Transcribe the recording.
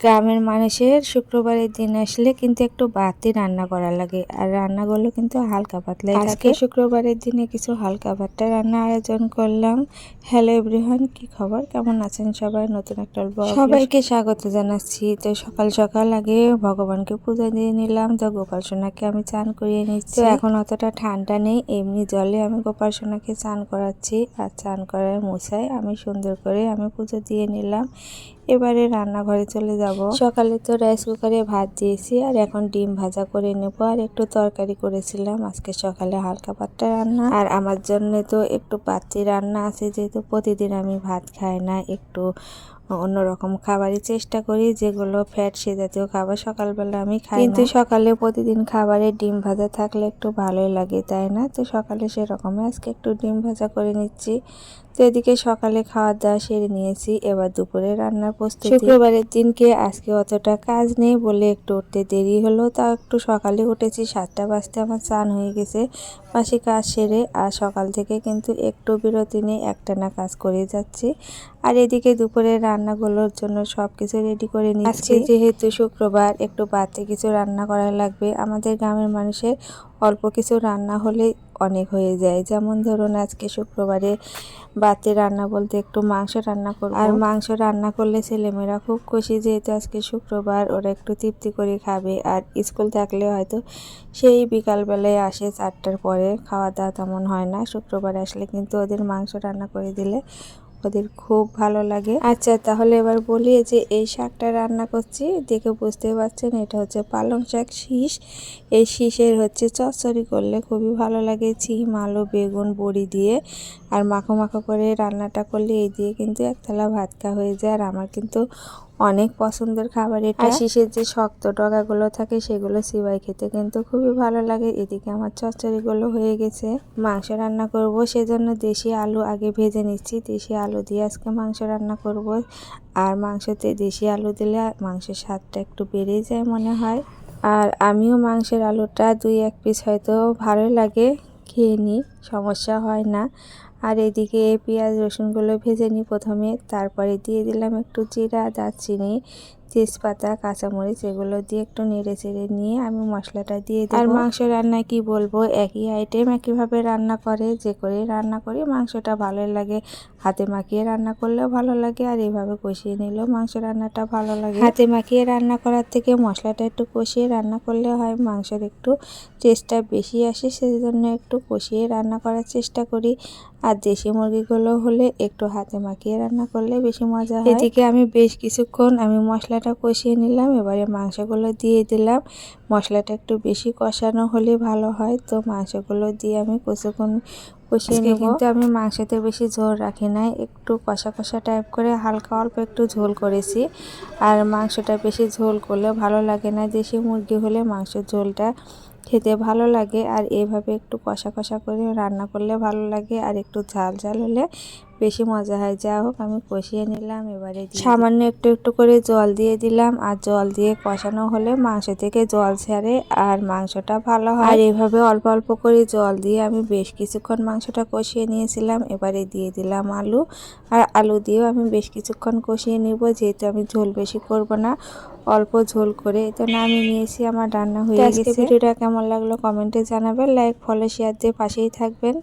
গ্রামের মানুষের শুক্রবারের দিন আসলে কিন্তু একটু বাতি রান্না করা লাগে। আর রান্নাগুলো কিন্তু হালকা পাতলাই আজকে শুক্রবারের দিনে কিছু হালকা পাতলা রান্না আয়োজন করলাম। হ্যালো এভরিওয়ান কি খবর? কেমন আছেন সবাই? নতুন একটা ব্লগ সবাইকে স্বাগত জানাচ্ছি। তো সকাল সকাল আগে ভগবানকে পূজা দিয়ে নিলাম। তো গোপাল সোনাকে আমি চান করিয়ে নিচ্ছি। তো এখন অতটা ঠান্ডা নেই এমনি জলে আমি গোপাল সোনাকে চান করাচ্ছি। আর চান করার মুছায় আমি সুন্দর করে আমি পুজো দিয়ে নিলাম। এবারে রান্নাঘরে চলে যাব। সকালে তো রাইস কুকারে ভাত দিয়েছি আর এখন ডিম ভাজা করে নেব আর একটু তরকারি করেছিলাম। আজকে সকালে হালকা পাতটা রান্না আর আমার জন্য তো একটু পাত্রি রান্না আছে যেহেতু প্রতিদিন আমি ভাত খাই না একটু অন্যরকম খাবারই চেষ্টা করি যেগুলো ফ্যাট সে জাতীয় খাবার সকালবেলা আমি খাই কিন্তু সকালে প্রতিদিন খাবারে ডিম ভাজা থাকলে একটু ভালোই লাগে তাই না? তো সকালে সেরকমই আজকে একটু ডিম ভাজা করে নিচ্ছি। তো এদিকে সকালে খাওয়া দাওয়া সেরে নিয়েছি, এবার দুপুরে রান্নার প্রস্তুতি। শুক্রবারের দিনকে আজকে অতটা কাজ নেই বলে একটু উঠতে দেরি হলো তা একটু সকালে উঠেছি, সাতটা বাজতে আমার চান হয়ে গেছে পাশে কাজ সেরে আর সকাল থেকে কিন্তু একটু বিরতি নেই একটানা কাজ করে যাচ্ছি। আর এদিকে দুপুরে রান্নাগুলোর জন্য সব কিছু রেডি করে নিচ্ছি। যেহেতু শুক্রবার, একটু বাড়তি কিছু রান্না করা লাগবে। আমাদের গ্রামের মানুষের অল্প কিছু রান্না হলে অনেক হয়ে যায়। যেমন ধরুন, আজকে শুক্রবারে বাতে রান্না বলতে একটু মাংস রান্না করব। আর মাংস রান্না করলে ছেলেমেয়েরা খুব খুশি যেহেতু আজকে শুক্রবার, ওরা একটু তৃপ্তি করে খাবে। আর স্কুল থাকলে হয়তো সেই বিকালবেলায় আসে চারটার পরে খাওয়া দাওয়া তেমন হয় না। শুক্রবার আসলে কিন্তু ওদের মাংস রান্না করে দিলে ওদের খুব ভালো লাগে। আচ্ছা তাহলে এবার বলি যে এই শাকটা রান্না করছি, দেখে বুঝতে পারছেন, এটা হচ্ছে পালং শাক শীষ। এই শীষের হচ্ছে চচ্চড়ি করলে খুবই ভালো লাগে, ছিম, আলু, বেগুন, বড়ি দিয়ে। আর মাখো মাখো করে রান্নাটা করলে এই দিয়ে কিন্তু একতলা ভাতকা হয়ে যায়। আর আমার কিন্তু অনেক পছন্দের খাবার। এটা শীষের যে শক্ত ডগাগুলো থাকে সেগুলো সিবাই খেতে কিন্তু খুবই ভালো লাগে। এদিকে আমার চচ্চড়িগুলো হয়ে গেছে। মাংস রান্না করব সেজন্য দেশি আলু আগে ভেজে নিচ্ছি। দেশি আলু দিয়ে আজকে মাংস রান্না করব। আর মাংসতে দেশি আলু দিলে মাংসের স্বাদটা একটু বেড়ে যায় মনে হয়। আর আমিও মাংসের আলুটা দুই এক পিস হয়তো ভালো লাগে খেয়ে নিই সমস্যা হয় না। আর এদিকে পেঁয়াজ রসুনগুলো ভেজে নিই প্রথমে। তারপরে দিয়ে দিলাম একটু জিরা দারচিনি তেজপাতা কাঁচামরিচ এগুলো দিয়ে একটু নেড়ে চেড়ে নিয়ে আমি মশলাটা দিয়ে দিই আর মাংস রান্না কি বলব? একই আইটেম একইভাবে রান্না করে যে করে রান্না করি মাংসটা ভালোই লাগে। হাতে মাখিয়ে রান্না করলেও ভালো লাগে আর এইভাবে কষিয়ে নিলেও মাংস রান্নাটা ভালো লাগে। হাতে মাখিয়ে রান্না করার থেকে মশলাটা একটু কষিয়ে রান্না করলে হয় মাংসের একটু টেস্টটা বেশি আসে সেই জন্য একটু কষিয়ে রান্না করার চেষ্টা করি। আর দেশি মুরগিগুলো হলে একটু হাতে মাখিয়ে রান্না করলে বেশি মজা হয়। এদিকে আমি বেশ কিছুক্ষণ আমি মশলাটা কষিয়ে নিলাম এবারে মাংসগুলো দিয়ে দিলাম। মশলাটা একটু বেশি কষানো হলে ভালো হয় তো মাংসগুলো দিয়ে আমি কিছুক্ষণ কষিয়ে নিই কিন্তু আমি মাংসতে বেশি ঝোল রাখি না একটু কষা কষা টাইপ করে হালকা অল্প একটু ঝোল করেছি। আর মাংসটা বেশি ঝোল করলে ভালো লাগে না দেশি মুরগি হলে মাংসের ঝোলটা খেতে ভালো লাগে। আর এভাবে একটু কষা কষা করে রান্না করলে ভালো লাগে আর একটু ঝাল ঝাল হলে বেশি মজা হয়। যা হোক আমি কষিয়ে নিলাম এবারে সামান্য একটু একটু করে জল দিয়ে দিলাম। আর জল দিয়ে কষানো হলে মাংস থেকে জল ছাড়ে আর মাংসটা ভালো হয়। আর এভাবে অল্প অল্প করে জল দিয়ে আমি বেশ কিছুক্ষণ মাংসটা কষিয়ে নিয়েছিলাম। এবারে দিয়ে দিলাম আলু। আর আলু দিয়েও আমি বেশ কিছুক্ষণ কষিয়ে নিব। যেহেতু আমি ঝোল বেশি করব না অল্প ঝোল করে তো আমি নিয়েছি। আমার রান্না হয়ে গেছে। ভিডিওটা কেমন লাগল কমেন্টে জানাবেন। লাইক ফলো শেয়ার দিয়ে পাশেই থাকবেন।